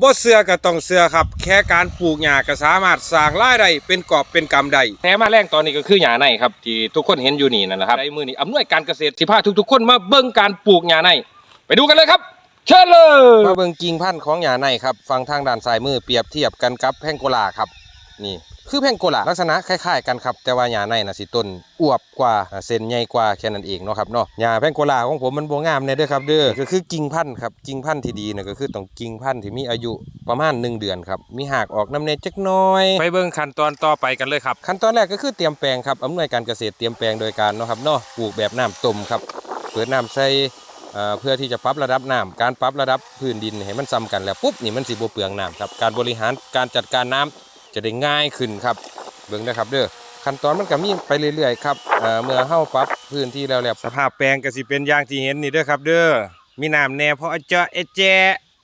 บ่เสือก็ต้องเสือครับ แค่การปลูกหญ้าก็สามารถสร้างรายได้เป็นกอบเป็นกำได้แถมมาแรงตอนนี้ก็คือหญ้าในครับที่ทุกคนเห็นอยู่นี่นั่นแหละครับในมือนี้อำนวยการเกษตรสิพาทุก ๆ คนมาเบิ่งการปลูกหญ้าในไปดูกันเลยครับ เชิญเลยมาเบิ่งกิ่งพันธุ์ของหญ้าในครับฟังทางด้านซ้ายมือเปรียบเทียบกันกับแพงโกลาครับ นี่คือแพงโกลาลักษณะคล้ายๆกันครับแต่ว่าหญ้าในน่ะสิต้นอวบกว่าเส้นใหญ่กว่าแค่นั้นเองเนาะครับเนาะหญ้าแพงโกลาของผมมันบ่งามแน่เด้อครับเด้อก็คือกิ่งพันธุ์ครับกิ่งพันธุ์ที่ดีน่ะก็คือต้องกิ่งพันธุ์ที่มีอายุประมาณ 1 เดือนครับมีหากออกน้ำเนจักหน้อย ไปเบิ่งขั้นตอนต่อไปกันเลยครับขั้นตอนแรกก็คือเตรียมแปลงครับอำนวยการเกษตรเตรียมแปลงโดยการเนาะครับเนาะปลูกแบบน้ำต้มครับเปิดน้ำใส่เอ่อเพื่อที่จะปรับระดับน้ำการปรับระดับพื้นดินให้มันซ้ำกันแล้วปุ๊บนี่มันสิบ่เปลืองน้ำครับการบริหารการจัดการน้ำ จะได้ง่ายขึ้นครับเบิ่งนะครับเด้อขั้นตอนมันก็มีไปเรื่อยๆครับเอ่อเมื่อเฮาปรับพื้นที่แล้วแล้วสภาพแปลงก็สิเป็นอย่างที่เห็นนี่เด้อครับ เด้อมีน้ำแน่พออะเจาะเอะแจ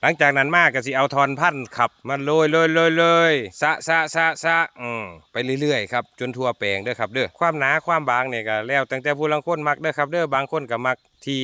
หลังจากนั้นมากก็สิเอาทอนพันธุ์ครับมาโรยโรยโรยโรยสะสะสะสะอืมไปเรื่อยๆครับจนทั่วแปลงเด้อครับเด้อความหนาความบางเนี่ยก็แล้วตั้งแต่ผู้ลังคนมักเด้อครับเด้อบางคนก็มักที่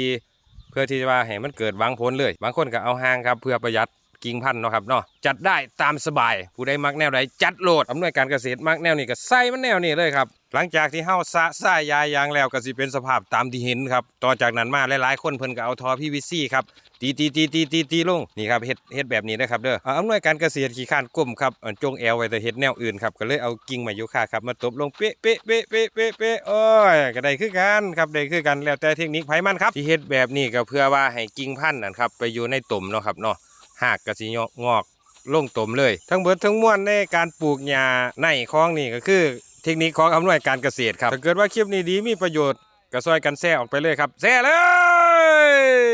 เพื่อที่จะว่าให้มันเกิดหวังผลเลย บางคนก็เอาห่างครับเพื่อประหยัด กิ่งพันธุ์เนาะครับเนาะจัดได้ตามสบาย ผู้ใดมักแนวใดจัดโหลดอำนวยการเกษตรมักแนวนี้ก็ใส่มันแนวนี้เลยครับหลังจากที่เฮาสะสายยายยางแล้วก็สิเป็นสภาพตามที่เห็นครับต่อจากนั้นมาหลายๆคนเพิ่นก็เอาทอ PVC ครับตีตีตีตีตีตีลงนี่ครับเฮ็ดเฮ็ดแบบนี้นะครับเด้ออำนวยการเกษตรขี้ข้านก้มครับจงแอวไว้แต่เฮ็ดแนวอื่นครับก็เลยเอากิ่งม้ยูคาครับมาตบลงเป๊ะเป๊ะเป๊ะเป๊ะเป๊ะเป๊ะโอ้ยก็ได้คือกันครับได้คือกันแล้วแต่เทคนิคไผมันครับที่เฮ็ดแบบนี้ก็เพื่อว่าให้กิ่งพันธุ์นั่นครับไปอยู่ในตุ่มเนาะครับเนาะ หากกระสีงอกลงตุ่มเลย ทั้งเบิดทั้งมวลในการปลูกหญ้าในคลองนี่ก็คือ เทคนิคของอำนวยการเกษตรครับถ้าเกิดว่าคลิปนี้ดีมีประโยชน์ก็ซอยกันแซ่ออกไปเลยครับแซ่เลย